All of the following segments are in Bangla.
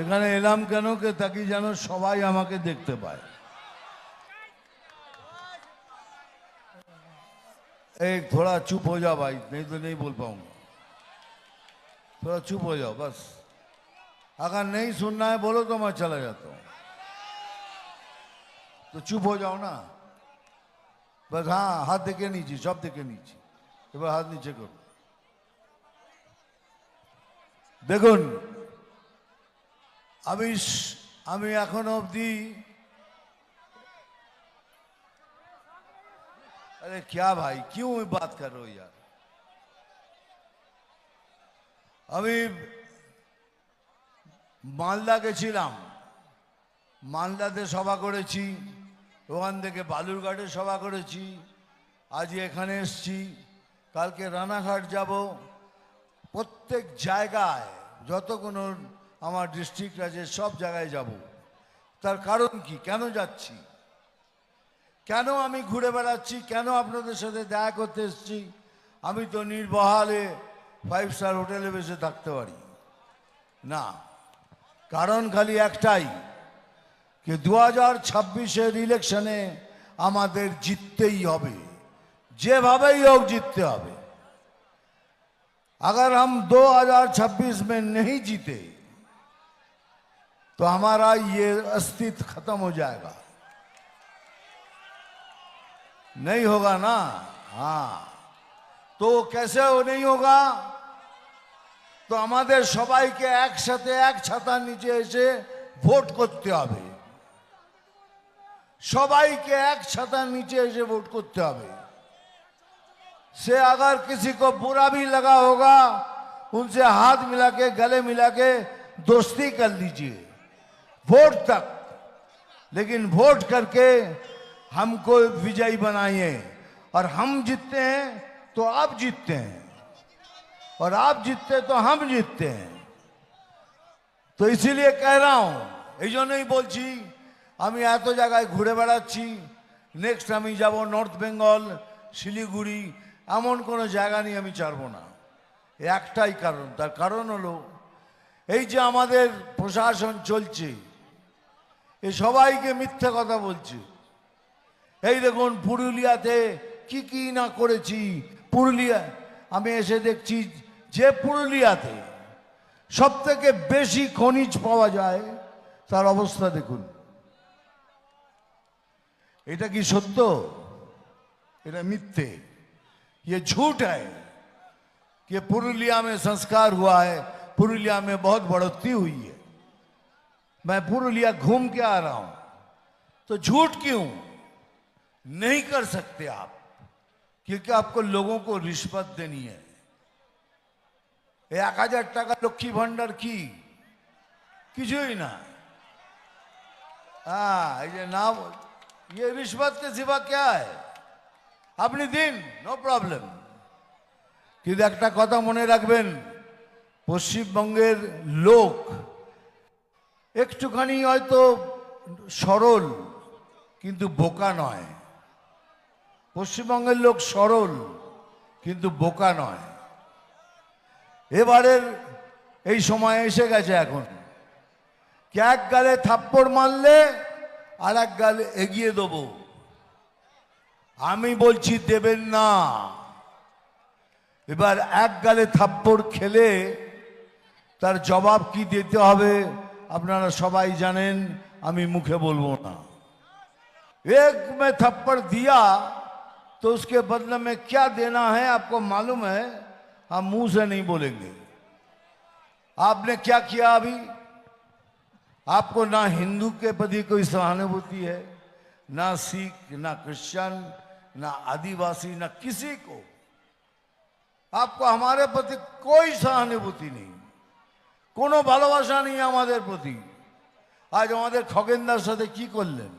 এখানে এলাম কেন কে তাকি যেন সবাই আমাকে দেখতে পায় एक थोड़ा चुप हो जाओ भाई नहीं तो नहीं बोल पाऊंगा थोड़ा चुप हो जाओ बस अगर नहीं सुनना है बोलो तो मैं चला जाता हूं तो चुप हो जाओ ना बस हाँ हाथ देखे नीचे सब देखे नीचे এবার হাত নিচে করো দেখুন আমি স- আমি এখনো অবধি अरे क्या भाई क्यों बात कर रहे हो यार আমি মালদা গেছিলাম মালদাতে সভা করেছি ওখান থেকে বালুরঘাটে সভা করেছি আজ এখানে এসছি কালকে রানাঘাট যাব প্রত্যেক জায়গায় যত কোনো আমার ডিস্ট্রিক্ট আছে সব জায়গায় যাব তার কারণ কি কেন যাচ্ছি কেন আমি ঘুরে বেড়াচ্ছি কেন আপনাদের সাথে দেখা করতে এসেছি আমি তো নির্বহালে ফাইভ স্টার হোটেলে বসে থাকতে পারি না কারণ খালি একটাই कि 2026 ইলেকশনে আমাদের জিততেই হবে যেভাবেই হোক জিততে হবে अगर हम 2026 में नहीं जीते तो हमारा ये अस्तित्व खत्म हो जाएगा नहीं होगा ना हाँ তো कैसे हो नहीं होगा তো আমাদের সবাইকে একসাথে এক ছাতার নিচে এসে ভোট করতে হবে সবাইকে এক ছাতার নিচে এসে ভোট করতে হবে से अगर किसी को बुरा भी लगा होगा उनसे हाथ मिला के गले मिला के दोस्ती कर लीजिए वोट तक लेकिन वोट करके हमको विजयी बनाइए और हम जीतते हैं तो आप जीतते हैं और आप जीतते तो हम जीतते हैं তো ইসিলিয়ে কহ রা হুঁ এই জন্যই বলছি আমি এত জায়গায় ঘুরে বেড়াচ্ছি নেক্সট আমি যাব নর্থ বেঙ্গল শিলিগুড়ি এমন কোনো জায়গা নিয়ে আমি ছাড়বো না এ একটাই কারণ তার কারণ হলো এই যে আমাদের প্রশাসন চলছে এ সবাইকে মিথ্যে কথা বলছে এই দেখুন পুরুলিয়াতে কি কি না করেছি পুরুলিয়া আমি এসে দেখছি যে পুরুলিয়াতে সব থেকে বেশি খনিজ পাওয়া যায় তার অবস্থা দেখুন এটা কি সত্য এটা মিথ্যে ये झूठ है कि पुरुलिया में संस्कार हुआ है पुरुलिया में बहुत बढ़ोतरी हुई है मैं पुरुलिया घूम के आ रहा हूं तो झूठ क्यों नहीं कर सकते आप क्योंकि आपको लोगों को रिश्वत देनी है এক হাজার টাকা লক্ষ্মী ভান্ডার কি কিছুই না হ্যাঁ এই যে না ये रिश्वत के सिवा क्या है আপনি দিন নো প্রবলেম কিন্তু একটা কথা মনে রাখবেন পশ্চিমবঙ্গের লোক একটুখানি হয়তো সরল, কিন্তু বোকা নয়। পশ্চিমবঙ্গের লোক সরল, কিন্তু বোকা নয়। এবারের এই সময় এসে গেছে এখন। কি এক গালে থাপ্পড় মারলে আর এক গালে এগিয়ে দেবো। আমি বলছি দেবেন না। এবার এক গালে থাপ্পড় খেলে তার জবাব কি দিতে হবে? আপনারা সবাই জানেন আমি মুখে বলবো না एक में थप्पड़ दिया तो उसके बदले में क्या देना है आपको मालूम है हम मुंह से नहीं बोलेंगे आपने क्या किया अभी आपको ना हिंदू के प्रति कोई सहानुभूति है ना सिख ना क्रिश्चियन ना आदिवासी ना किसी को आपको हमारे प्रति कोई सहानुभूति नहीं কোনো ভালোবাসা নেই আমাদের প্রতি। আজ আমাদের খগেনদার সাথে কি করলেন?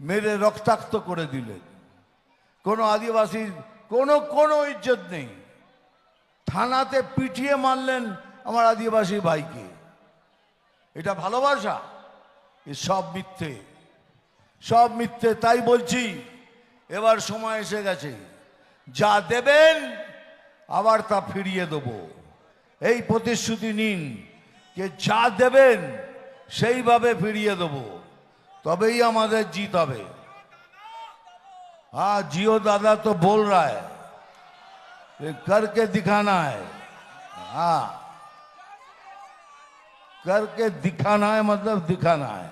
মেরে রক্তাক্ত করে দিলেন। কোনো আদিবাসীর কোনো কোনো ইজ্জত নেই। থানাতে পিটিয়ে মারলেন আমার আদিবাসী ভাইকে। এটা ভালোবাসা? এ সব মিথ্যে। সব মিথ্যে, তাই বলছি, এবার সময় এসে গেছে। যা দেবেন, আবার তা ফিরিয়ে দেবো। এই প্রতিশ্রুতি নিন কে যা দেবেন সেইভাবে ফিরিয়ে দেবো তবেই আমাদের জিত হবে हाँ जियो दादा तो बोल रहा है ये करके दिखाना है हाँ करके दिखाना है मतलब दिखाना है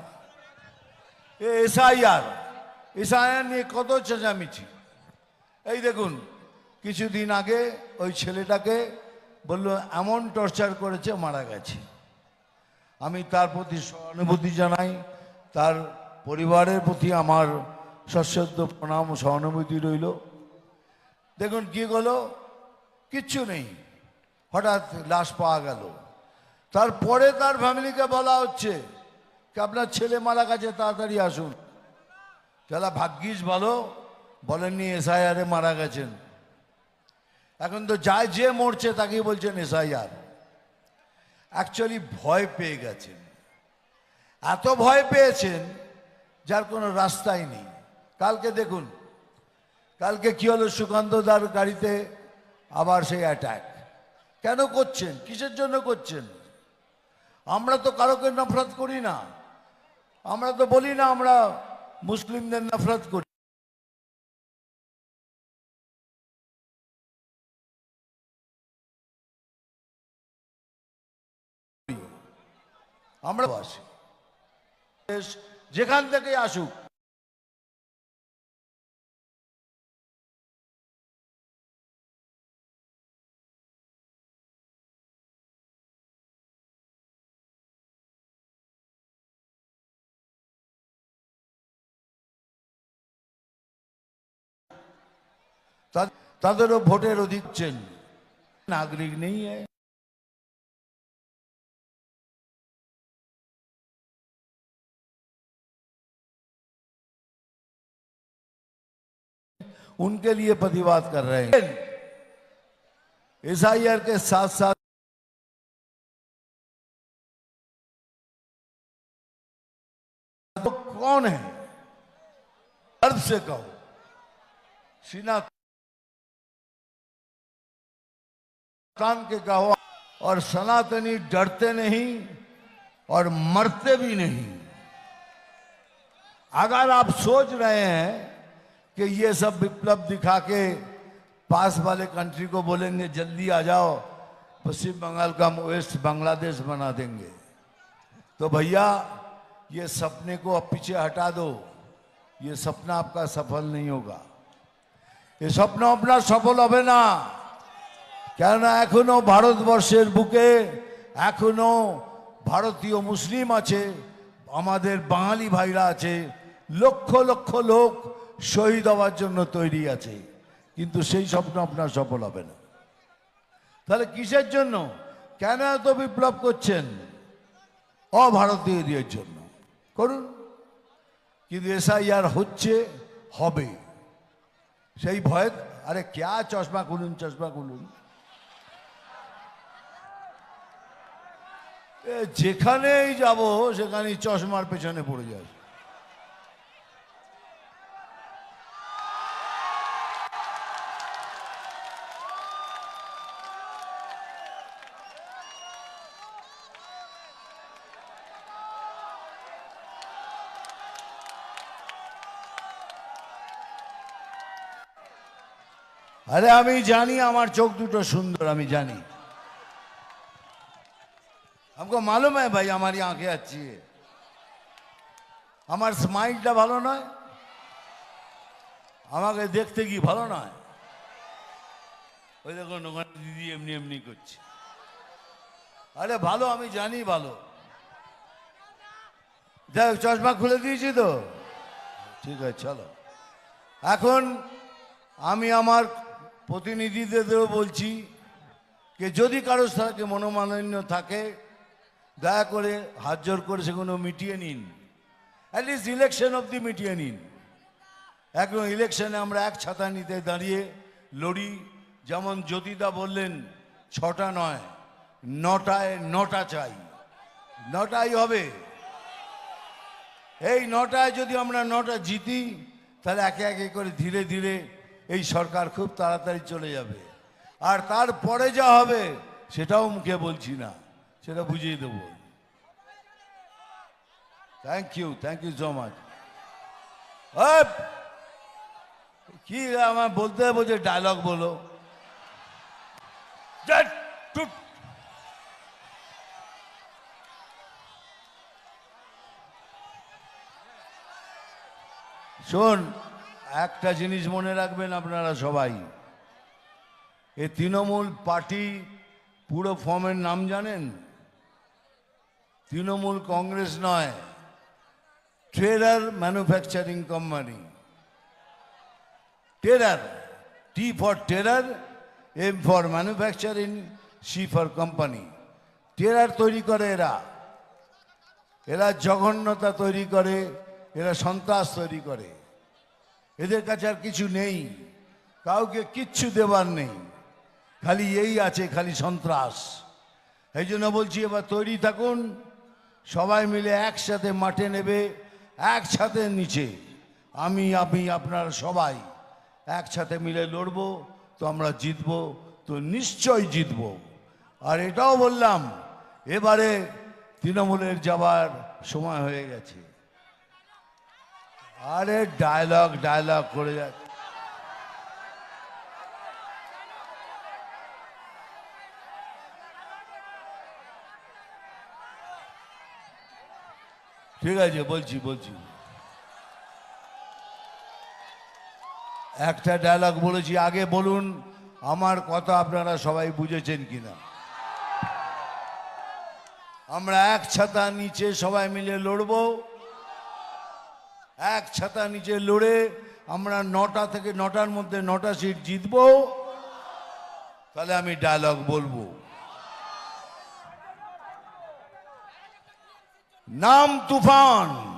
এ এসআইআর এসআইআর নিয়ে কত চেঁচামেচি এই দেখুন কিছুদিন আগে ওই ছেলেটাকে বলল, এমন টর্চার করেছে, মারা গেছে। আমি তার প্রতি সহানুভূতি জানাই, তার পরিবারের প্রতি আমার সশ্রদ্ধ প্রণাম সহানুভূতি রইল। দেখুন কি হলো কিচ্ছু নেই, হঠাৎ লাশ পাওয়া গেল। তারপরে তার ফ্যামিলিকে বলা হচ্ছে কি, আপনার ছেলে মারা গেছে, তাড়াতাড়ি আসুন। যারা ভাগ্যিস ভালো, বলেননি, এসআইআরে মারা গেছেন। এখন তো যায় যে মরছে তাকেই বলছেন এসআইআর অ্যাকচুয়ালি ভয় পেয়ে গেছেন। এত ভয় পেয়েছেন, যার কোনো রাস্তাই নেই। কালকে দেখুন, কালকে কি হলো সুকান্ত দার গাড়িতে আবার সেই অ্যাটাক কেন করছেন? কিসের জন্য করছেন? আমরা তো কারোকে নফরত করি না। আমরা তো বলি না আমরা মুসলিমদের নফরত করি। আমরা আসি যেখান থেকে আসুক। তাদেরও ভোটের অধিক চেন। নাগরিক নেই। उनके लिए प्रतिवाद कर रहे हैं। एसआईआर के साथ साथ तो कौन है? गर्व से कहो। सीना तान के कहो और सनातनी डरते नहीं और मरते भी नहीं। अगर आप सोच रहे हैं कि ये सब विप्लव दिखा के पास वाले कंट्री को बोलेंगे जल्दी आ जाओ पश्चिम बंगाल का हम वेस्ट बांग्लादेश बना देंगे तो भैया ये सपने को अब पीछे हटा दो ये सपना आपका सफल नहीं होगा ये স্বপ্ন আপনার সফল হবে না কেননা এখনো ভারতবর্ষের বুকে এখনো ভারতীয় মুসলিম আছে আমাদের বাঙালি ভাইরা আছে লক্ষ লক্ষ লোক শহীদ হওয়ার জন্য তৈরি আছে। কিন্তু সেই স্বপ্ন আপনার সফল হবে না। তাহলে কিসের জন্য? কেন এত বিপ্লব করছেন? অভারতীয়দের জন্য। করুন। কিন্তু এসআইআর হচ্ছে, হবে। সেই ভয়, আরে ক্যা চশমা খুলুন চশমা খুলুন। যেখানেই যাব, সেখানেই চশমার পেছনে পড়ে যায় আরে আমি জানি আমার চোখ দুটো সুন্দর আমি জানি हमको मालूम है भाई हमारी आंखें अच्छी है আমার স্মাইলটা ভালো নয় আমাকে দেখতে কি ভালো নয় ওই দেখুন ওখানে দিদি এমনি এমনি করছে আরে ভালো আমি জানি ভালো দেখ চশমা খুলে দিয়েছি তো ঠিক আছে চলো এখন আমি আমার প্রতিনিধিদেরও বলছি যে যদি কারোর সাথে মনোমালিন্য থাকে, দয়া করে হাত জোর করে সেগুলো মিটিয়ে নিন। অ্যাটলিস্ট ইলেকশন অবধি মিটিয়ে নিন। এখন ইলেকশনে আমরা এক ছাতা নিতে দাঁড়িয়ে লড়ি। যেমন জ্যোতিদা বললেন, ছটা নয়, নটায় নটা চাই। নটাই হবে। এই নটায় যদি আমরা নটা জিতি, তাহলে একে একে করে ধীরে ধীরে এই সরকার খুব তাড়াতাড়ি চলে যাবে। আর তারপরে যা হবে সেটাও মুখে বলছি না সেটা বুঝিয়ে দেবো। Thank you thank you so much কি আমার বলতে হবে যে ডায়লগ বলো। শোন একটা জিনিস মনে রাখবেন আপনারা সবাই। এ তৃণমূল পার্টি পুরো ফর্মের নাম জানেন? তৃণমূল কংগ্রেস নয়, trader manufacturing company. Terror T for terror M for manufacturing C for company. Terror তৈরি করে এরা। এরা জঘন্যতা তৈরি করে, এরা সন্ত্রাস তৈরি করে। এদের কাছে আর কিছু নেই। কাউকে কিচ্ছু দেবার নেই। খালি এই আছে, খালি সন্ত্রাস। এই জন্য বলছি, এবার তৈরি থাকুন। সবাই মিলে একসাথে মাঠে নেবে, একসাথে নিচে। আমি আমি, আপনারা সবাই একসাথে মিলে লড়বো, তো আমরা জিতবো, তো নিশ্চয় জিতবো। আর এটাও বললাম, এবারে তৃণমূলের যাবার সময় হয়ে গেছে। আরে ডায়লগ ডায়লগ করে যাচ্ছে ঠিক আছে, বলছি বলছি। একটা ডায়লগ বলেছি, আগে বলুন, আমার কথা আপনারা সবাই বুঝেছেন কিনা। আমরা এক ছাতা নিচে সবাই মিলে লড়বো। এক ছাতা নিচে লড়ে আমরা নটা থেকে নটার মধ্যে নটা সিট জিতবো। তাহলে আমি ডায়লগ বলব। নাম তুফান।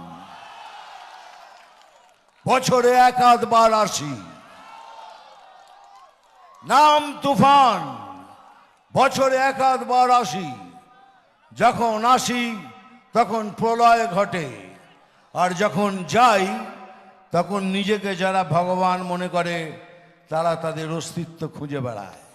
বছরে এক আধবার আসি। নাম তুফান। বছরে এক আধবার আসি। যখন আসি তখন প্রলয় ঘটে। আর যখন যাই তখন নিজেকে যারা ভগবান মনে করে তারা তাদের অস্তিত্ব খুঁজে বেড়ায়।